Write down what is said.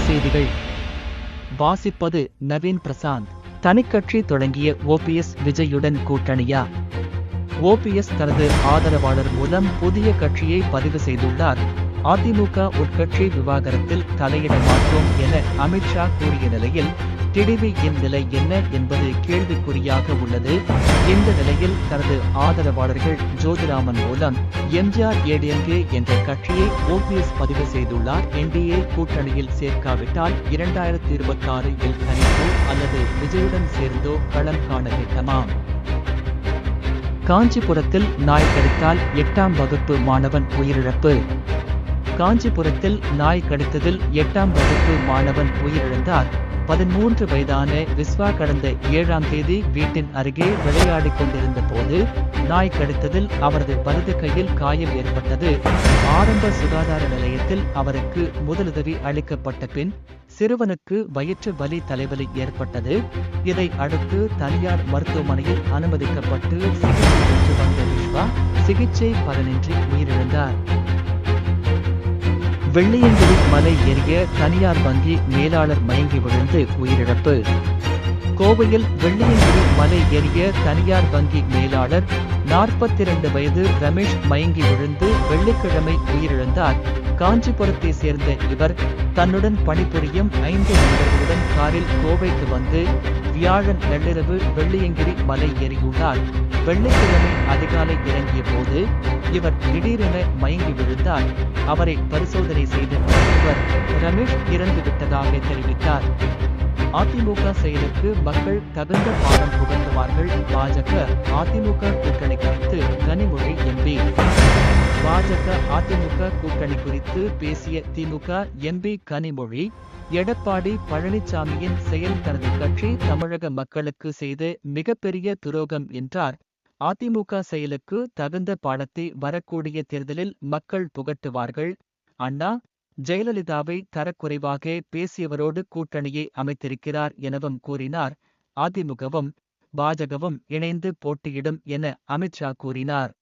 செய்திகள். வாசிப்பது நவீன் பிரசாந்த். தனிக்கட்சி தொடங்கிய ஓபிஎஸ் விஜயுடன் கூட்டணியா? ஓபிஎஸ் தனது ஆதரவாளர் மூலம் புதிய கட்சியை பதிவு செய்துள்ளார். அதிமுக உட்கட்சி விவாகரத்தில் தலையிட மாட்டோம் என அமித்ஷா கூறிய நிலையில் டிடிவியின் நிலை என்ன என்பது கேள்விக்குறியாக உள்ளது. இந்த நிலையில் தனது ஆதரவாளர்கள் ஜோதிராமன் மூலம் எம்ஜிஆர் ஏடிஎம்கே என்ற கட்சியை ஓபிஎஸ் பதிவு செய்துள்ளார். என்டிஏ கூட்டணியில் சேர்க்காவிட்டால் இரண்டாயிரத்தி இருபத்தி ஆறில் தனித்தோ அல்லது விஜயுடன் சேர்ந்தோ களம் காண திட்டமாம் காஞ்சிபுரத்தில் நாய் கடித்தால் எட்டாம் வகுப்பு மாணவன் உயிரிழப்பு. காஞ்சிபுரத்தில் நாய் கடித்ததில் எட்டாம் வகுப்பு மாணவன் உயிரிழந்தார். பதிமூன்று வயதான விஸ்வா கடந்த ஏழாம் தேதி வீட்டின் அருகே விளையாடிக் கொண்டிருந்த போது நாய் கடித்ததில் அவரது வலது கையில் காயம் ஏற்பட்டது. ஆரம்ப சுகாதார நிலையத்தில் அவருக்கு முதலுதவி அளிக்கப்பட்ட பின் சிறுவனுக்கு வயிற்று வலி தலைவலி ஏற்பட்டது. இதை அடுத்து தனியார் மருத்துவமனையில் அனுமதிக்கப்பட்டு சிகிச்சை பெற்று வந்த விஸ்வா சிகிச்சை பலனின்றி உயிரிழந்தார். வெள்ளியங்கிரி மலை ஏறிய தனியார் வங்கி மேலாளர் மயங்கி விழுந்து உயிரிழப்பு. கோவையில் வெள்ளியங்கிரி மலை ஏறிய தனியார் வங்கி மேலாளர் நாற்பத்தி இரண்டு வயது ரமேஷ் மயங்கி விழுந்து வெள்ளிக்கிழமை உயிரிழந்தார். காஞ்சிபுரத்தை சேர்ந்த இவர் தன்னுடன் பணிபுரியும் ஐந்து நண்பர்களுடன் காரில் கோவைக்கு வந்து வியாழன் நள்ளிரவு வெள்ளியங்கிரி மலை ஏறியுள்ளார். வெள்ளிக்கிழமை அதிகாலை இறங்கிய போது இவர் திடீரென மயங்கி விழுந்தார். அவரை பரிசோதனை செய்த மருத்துவர் ரமேஷ் இறந்து விட்டதாக தெரிவித்தார். அதிமுக செயலுக்கு மக்கள் தகுந்த பாடம் புகழ்ந்துவார்கள் பாஜக அதிமுக கூட்டணி குறித்து கனிமொழி எம்பி. பாஜக அதிமுக கூட்டணி குறித்து பேசிய திமுக எம்பி கனிமொழி எடப்பாடி பழனிசாமியின் செயல் தனது கட்சி தமிழக மக்களுக்கு செய்த மிகப்பெரிய துரோகம் என்றார். அதிமுக செயலுக்கு தகுந்த பாடத்தை வரக்கூடிய தேர்தலில் மக்கள் புகட்டுவார்கள். அண்ணா ஜெயலலிதாவை தரக்குறைவாக பேசியவரோடு கூட்டணியை அமைத்திருக்கிறார் எனவும் கூறினார். அதிமுகவும் பாஜகவும் இணைந்து போட்டியிடும் என அமித்ஷா கூறினார்.